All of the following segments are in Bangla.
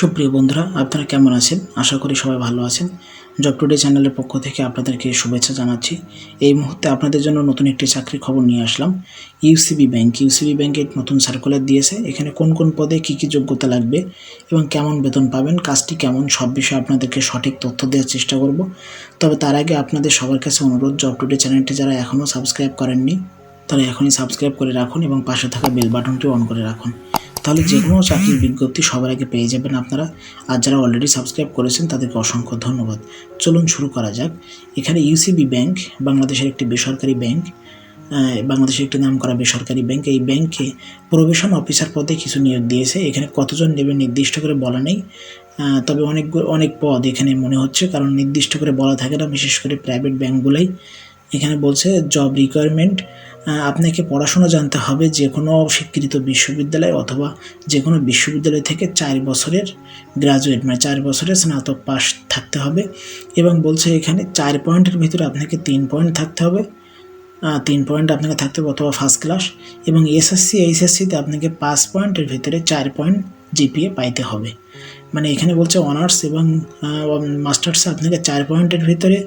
সুপ্রিয় বন্ধুরা, আপনারা কেমন আছেন? আশা করি সবাই ভালো আছেন। জব টুডে চ্যানেলের পক্ষ থেকে আপনাদেরকে শুভেচ্ছা জানাচ্ছি। এই মুহূর্তে আপনাদের জন্য নতুন একটি চাকরির খবর নিয়ে আসলাম। ইউসিবি ব্যাংক ইউসিবি ব্যাংকের নতুন সার্কুলার দিয়েছে। এখানে কোন কোন পদে কী কী যোগ্যতা লাগবে এবং কেমন বেতন পাবেন, কাজটি কেমন, সব বিষয়ে আপনাদেরকে সঠিক তথ্য দেওয়ার চেষ্টা করব। তবে তার আগে আপনাদের সবার কাছে অনুরোধ জব টুডে চ্যানেলটি যারা এখনও সাবস্ক্রাইব করেননি, তারা এখনই সাবস্ক্রাইব করে রাখুন এবং পাশে থাকা বেল বাটনটি অন করে রাখুন। তাহলে যে কোনো চাকরির বিজ্ঞপ্তি সবার আগে পেয়ে যাবেন আপনারা। আর যারা অলরেডি সাবস্ক্রাইব করেছেন, তাদেরকে অসংখ্য ধন্যবাদ। চলুন শুরু করা যাক। এখানে ইউসিবি ব্যাংক বাংলাদেশের একটি বেসরকারি ব্যাংক বাংলাদেশের একটি নাম করা বেসরকারি ব্যাংক এই ব্যাংকে প্রবেশন অফিসার পদে কিছু নিয়োগ দিয়েছে। এখানে কতজন নেবে নির্দিষ্ট করে বলা নেই। তবে অনেক অনেক পদ এখানে মনে হচ্ছে। কারণ নির্দিষ্ট করে বলা থাকে না, বিশেষ করে প্রাইভেট ব্যাংকগুলোই এখানে বলছে জব রিকোয়ারমেন্ট আপনাকে পড়াশোনা জানতে হবে যে কোনো স্বীকৃত বিশ্ববিদ্যালয় অথবা যে কোনো বিশ্ববিদ্যালয় থেকে চার বছরের গ্রাজুয়েট মানে চার বছরের স্নাতক পাস থাকতে হবে এবং বলছে এখানে চার পয়েন্টের ভিতরে আপনাকে তিন পয়েন্ট থাকতে হবে তিন পয়েন্ট আপনাকে থাকতে হবে অথবা ফার্স্ট ক্লাস এবং এসএসসি এইচএসসিতে আপনাকে পাঁচ পয়েন্টের ভিতরে চার পয়েন্ট জিপিএ পাইতে হবে। মানে এখানে বলছে অনার্স এবং মাস্টার্সে আপনাকে চার পয়েন্টের ভিতরে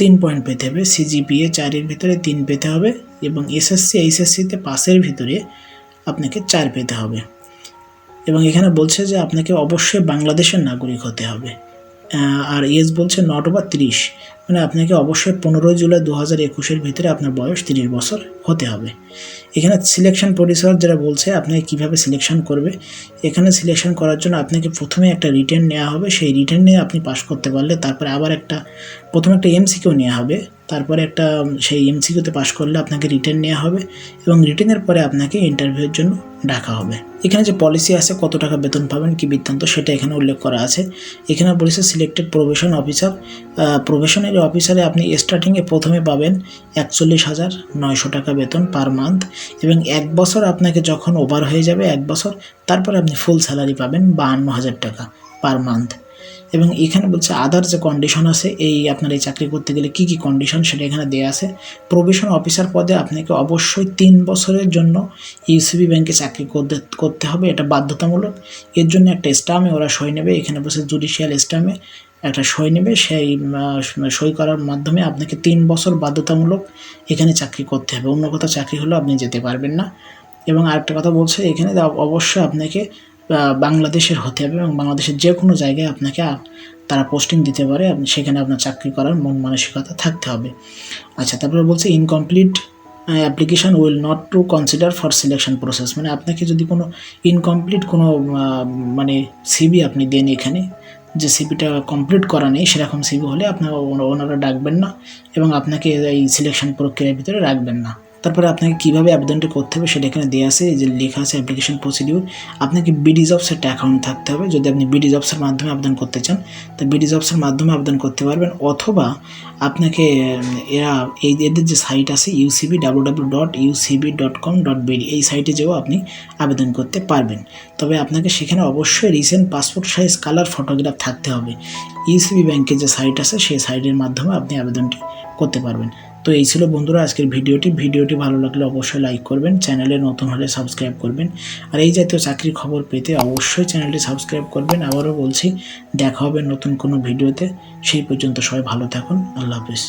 তিন পয়েন্ট পেতে হবে। সিজিপিএ চারের ভিতরে তিন পেতে হবে এবং এসএসসি এইচএসসিতে পাসের ভিতরে আপনাকে চার পেতে হবে। এবং এখানে বলছে যে আপনাকে অবশ্যই বাংলাদেশের নাগরিক হতে হবে। আর ইয়েস বলছে নট বা তিরিশ। মানে আপনাকে অবশ্যই পনেরোই জুলাই দু হাজার একুশের ভিতরে আপনার বয়স তিরিশ বছর হতে হবে। এখানে সিলেকশন প্রডিউসার যেটা বলছে, আপনাকে কীভাবে সিলেকশন করবে, এখানে সিলেকশন করার জন্য আপনাকে প্রথমে একটা রিটার্ন নেওয়া হবে। সেই রিটার্ন নিয়ে আপনি পাস করতে পারলে তারপরে আবার একটা, প্রথমে একটা এমসিকিউ নেওয়া হবে। তারপরে একটা সেই এমসিকিউতে পাস করলে আপনাকে রিটার্ন নেওয়া হবে এবং রিটার্নের পরে আপনাকে ইন্টারভিউর জন্য ডাকা হবে। এখানে যে পলিসি আছে, কত টাকা বেতন পাবেন, কি বৃত্তান্ত, সেটা এখানে উল্লেখ করা আছে। এখানে বলেছে সিলেক্টেড প্রবেশন অফিসার প্রবেশনারি অফিসারে আপনি স্টার্টিংয়ে প্রথমে পাবেন একচল্লিশ হাজার নয়শো টাকা বেতন পার মান্থ এবং এক বছর আপনাকে যখন ওভার হয়ে যাবে, এক বছর, তারপরে আপনি ফুল স্যালারি পাবেন বাহান্ন হাজার টাকা পার মান্থ এবং এখানে বলছে আদার যে কন্ডিশন আছে, এই আপনার এই চাকরি করতে গেলে কি কি কন্ডিশন সেটা এখানে দেওয়া আছে। প্রবেশন অফিসার পদে আপনাকে অবশ্যই তিন বছরের জন্য ইউসিবি ব্যাংকে চাকরি করতে করতে হবে, এটা বাধ্যতামূলক। এর জন্য একটা স্টামে ওরা সই নেবে, এখানে বসে জুডিশিয়াল স্টামে একটা সই নেবে, সেই সই করার মাধ্যমে আপনাকে তিন বছর বাধ্যতামূলক এখানে চাকরি করতে হবে। অন্য কোথাও চাকরি হলেও আপনি যেতে পারবেন না। এবং আরেকটা কথা বলছে, এখানে অব- অবশ্যই আপনাকে বাংলাদেশের হতে হবে এবং বাংলাদেশের যে কোনো জায়গায় আপনাকে তারা পোস্টিং দিতে পারে। সেখানে আপনার চাকরি করার মন মানসিকতা থাকতে হবে। আচ্ছা তারপরে বলছে incomplete application will not to consider for selection process মানে আপনাকে যদি কোনো ইনকমপ্লিট কোনো মানে সিবি আপনি দেন এখানে, যে সিবিটা কমপ্লিট করা নেই, সেরকম সিবি হলে আপনার ওনারা ডাকবেন না এবং আপনাকে এই সিলেকশন প্রক্রিয়ার ভিতরে রাখবেন না। তারপরে আপনাকে কীভাবে আবেদনটা করতে হবে সেটা এখানে দেওয়া আছে যে লেখা আছে অ্যাপ্লিকেশন প্রসিডিউর আপনাকে বিডি জবসের একটা অ্যাকাউন্ট থাকতে হবে। যদি আপনি বিডি জবসের মাধ্যমে আবেদন করতে চান, তো বিডি জবসের মাধ্যমে আবেদন করতে পারবেন। অথবা আপনাকে, এরা, এই এদের যে সাইট আছে UCB W W dot UCB dot com dot BD এই সাইটে যেও আপনি আবেদন করতে পারবেন। তবে আপনাকে সেখানে অবশ্যই recent passport size colour photograph থাকতে হবে। ইউসিবি ব্যাংকের যে সাইট আছে, সেই সাইটের মাধ্যমে আপনি আবেদনটি করতে পারবেন। তো এই ছিল বন্ধুরা আজকের ভিডিওটি। ভিডিওটি ভালো লাগলে অবশ্যই লাইক করবেন, চ্যানেলে নতুন হলে সাবস্ক্রাইব করবেন। আর এই জাতীয় চাকরির খবর পেতে অবশ্যই চ্যানেলটি সাবস্ক্রাইব করবেন। আবারও বলছি, দেখা হবে নতুন কোনো ভিডিওতে। সেই পর্যন্ত সবাই ভালো থাকুন। আল্লাহ হাফিজ।